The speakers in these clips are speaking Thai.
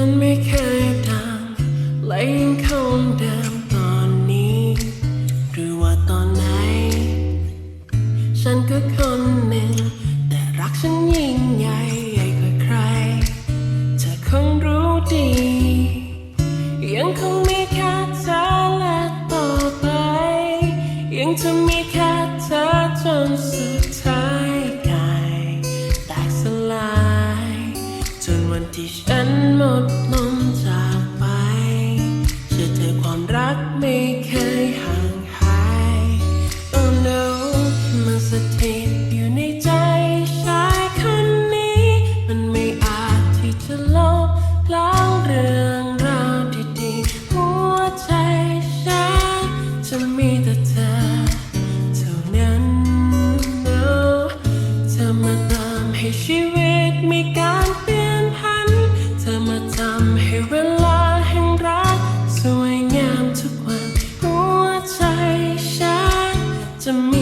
ฉันไม่เคยดังและยังคงเดิมตอนนี้ หรือว่าตอนไหน ฉันก็คนหนึ่ง แต่รักฉันยิ่งใหญ่ใหญ่กว่าใคร เธอคงรู้ดี ยังคงมีแค่เธอและต่อไป ยังจะมีแค่เธอจนสุด วันที่ฉันหมดลมจากไปเชื่อเธอความรักไม่เคย จะ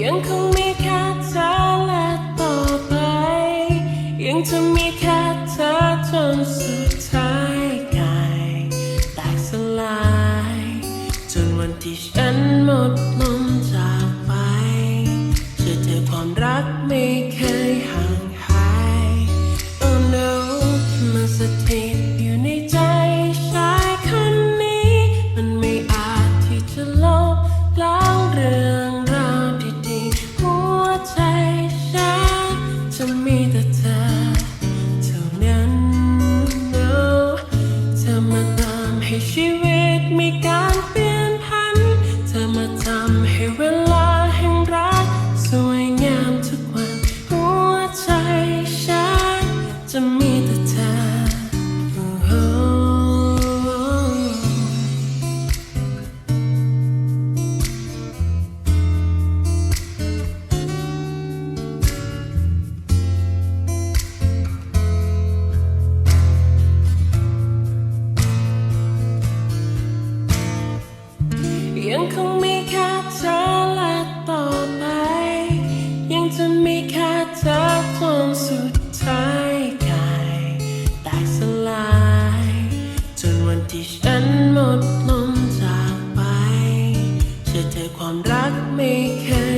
ยังคงมีแค่เธอและต่อไป ยังจะมีแค่เธอจนสุดท้ายกายแตกสลาย จนวันที่ฉันหมดลมจากไปเชื่อเธอความรักไม่เคย มีแค่เธอจนสุดท้ายกายแตกสลาย จนวันที่ฉันหมดลมจากไปเชื่อเธอความรักไม่เคย